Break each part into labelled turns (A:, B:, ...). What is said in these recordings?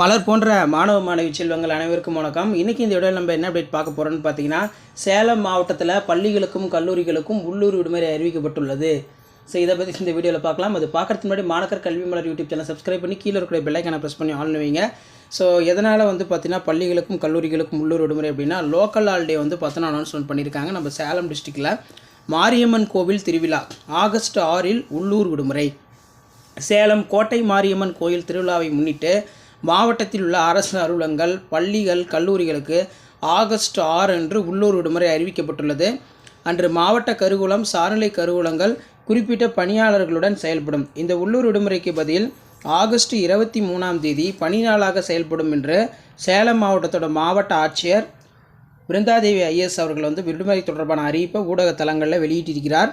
A: மலர் போன்ற மாணவ மாணவி செல்வங்கள் அனைவருக்கும் வணக்கம் இன்றைக்கி இந்த இடையில நம்ம என்ன அப்டேட் பார்க்க போகிறோன்னு பார்த்தீங்கன்னா சேலம் மாவட்டத்தில் பள்ளிகளுக்கும் கல்லூரிகளுக்கும் உள்ளூர் விடுமுறை அறிவிக்கப்பட்டுள்ளது ஸோ இதை பற்றி இந்த வீடியோவில் பார்க்கலாம் அது பார்க்குறதுக்கு முன்னாடி மாணக்கர் கல்வி மலர் யூடியூப் சேனல் சப்ஸ்கிரைப் பண்ணி கீழே இருக்கிற பெல்லைக்கான ப்ரெஸ் பண்ணி ஆன் வைங்க ஸோ எதனால் வந்து பார்த்தீங்கன்னா பள்ளிகளுக்கும் கல்லூரிகளுக்கும் உள்ளூர் விடுமுறை அப்படின்னா லோக்கல் ஹாலிடே வந்து பார்த்தோன்னா அனௌன்ஸ்மெண்ட் பண்ணியிருக்காங்க நம்ம சேலம் டிஸ்ட்ரிக்டில் மாரியம்மன் கோவில் திருவிழா ஆகஸ்ட் ஆறில் உள்ளூர் விடுமுறை சேலம் கோட்டை மாரியம்மன் கோயில் திருவிழாவை முன்னிட்டு மாவட்டத்தில் உள்ள அரசு அலுவலகங்கள் பள்ளிகள் கல்லூரிகளுக்கு ஆகஸ்ட் ஆறு அன்று உள்ளூர் விடுமுறை அறிவிக்கப்பட்டுள்ளது அன்று மாவட்ட கருவூலம் சார்நிலை கருவூலங்கள் குறிப்பிட்ட பணியாளர்களுடன் செயல்படும் இந்த உள்ளூர் விடுமுறைக்கு பதில் ஆகஸ்ட் இருபத்தி மூணாம் தேதி பனி நாளாக செயல்படும் என்று சேலம் மாவட்டத்தோட மாவட்ட ஆட்சியர் பிருந்தாதேவி ஐஎஸ் அவர்கள் வந்து விடுமுறை தொடர்பான அறிவிப்பை ஊடக தளங்களில் வெளியிட்டிருக்கிறார்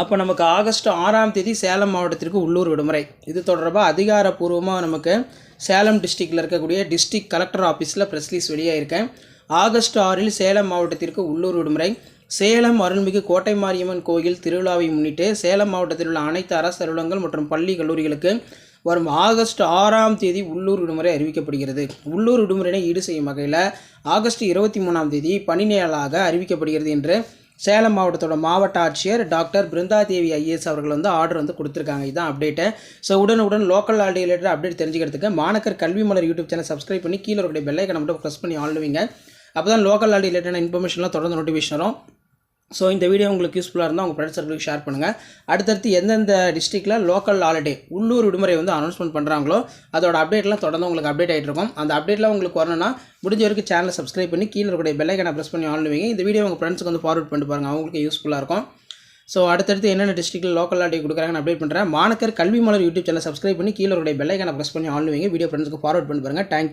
A: அப்போ நமக்கு ஆகஸ்ட் ஆறாம் தேதி சேலம் மாவட்டத்திற்கு உள்ளூர் விடுமுறை இது தொடர்பாக அதிகாரப்பூர்வமாக நமக்கு சேலம் டிஸ்ட்ரிக்டில் இருக்கக்கூடிய டிஸ்ட்ரிக்ட் கலெக்டர் ஆஃபீஸில் ப்ரெஸ்லீஸ் வெளியாக இருக்கேன் ஆகஸ்ட் ஆறில் சேலம் மாவட்டத்திற்கு உள்ளூர் விடுமுறை சேலம் அருள்மிகு கோட்டை மாரியம்மன் கோயில் திருவிழாவை முன்னிட்டு சேலம் மாவட்டத்தில் உள்ள அனைத்து அரசு அலுவலகங்கள் மற்றும் பள்ளி கல்லூரிகளுக்கு வரும் ஆகஸ்ட் ஆறாம் தேதி உள்ளூர் விடுமுறை அறிவிக்கப்படுகிறது உள்ளூர் விடுமுறையினை ஈடு செய்யும் வகையில் ஆகஸ்ட் இருபத்தி மூணாம் தேதி பணி அறிவிக்கப்படுகிறது என்று சேலம் மாவட்டத்தோட மாவட்ட ஆட்சியர் டாக்டர் பிருந்தாதேவி ஐஏஎஸ் அவர்கள் வந்து ஆர்டர் வந்து கொடுத்துருக்காங்க இதுதான் அப்டேட்டு ஸோ உடனுடன் லோக்கல் ஆல் ரிலேட்டட் அப்டேட் தெரிஞ்சுக்கிறதுக்கு மாணக்கர் கல்வி மலர் யூடியூப் சேனல் சப்ஸ்கிரைப் பண்ணி கீழே இருக்கிற பெல்லைக்கனை மட்டும் ப்ரெஸ் பண்ணி ஆளுவீங்க அப்போ தான் லோக்கல் ஆல் ரிலேட்டடான இன்ஃபர்மேஷன்லாம் தொடர்ந்து நோட்டிஃபிகேஷன் வரும் ஸோ இந்த வீடியோ உங்களுக்கு யூஸ்ஃபுல்லாக இருந்தால் உங்கள் ஃப்ரெண்ட்ஸ் சர்க்கிளுக்கு ஷேர் பண்ணுங்கள் அடுத்தடுத்து எந்தெந்த டிஸ்ட்ரிக்டில் லோக்கல் ஹாலிடே உள்ளூர் விடுமுறை வந்து அனௌன்ஸ்மெண்ட் பண்ணுறாங்களோ அதோட அப்டேட்லாம் தொடர்ந்து உங்களுக்கு அப்டேட் ஆகிட்டு இருக்கும் அந்த அப்டேட்லாம் உங்களுக்கு வரணும்னா முடிஞ்ச வரைக்கும் சேனலை சப்ஸ்கிரைப் பண்ணி கீழே இருக்கக்கூடிய பெல்லைக்கனை ப்ரெஸ் பண்ணி ஆன்லைவீங்க இந்த வீடியோ உங்கள் ஃப்ரெண்ட்ஸுக்கு வந்து ஃபார்வர்ட் பண்ணி பாருங்கள் அவங்களுக்கு யூஸ்ஃபுல்லாக இருக்கும் ஸோ அடுத்தடுத்து என்னென்ன டிஸ்ட்ரிக்ட்டில் லோக்கல் ஆடி கொடுக்குறாங்கன்னு அப்டேட் பண்ணுறேன் மாணக்கர் கல்வி மலர் யூடியூப் சேனல் சப்ஸ்கிரைப் பண்ணி கீழே உடைய பெல்லைக்கான ப்ரெஸ் பண்ணி ஆன்லைன் வீடியோ ஃப்ரெண்ட்ஸ்க்கு ஃபார்வர்ட் பண்ணி பாருங்கள் தேங்க்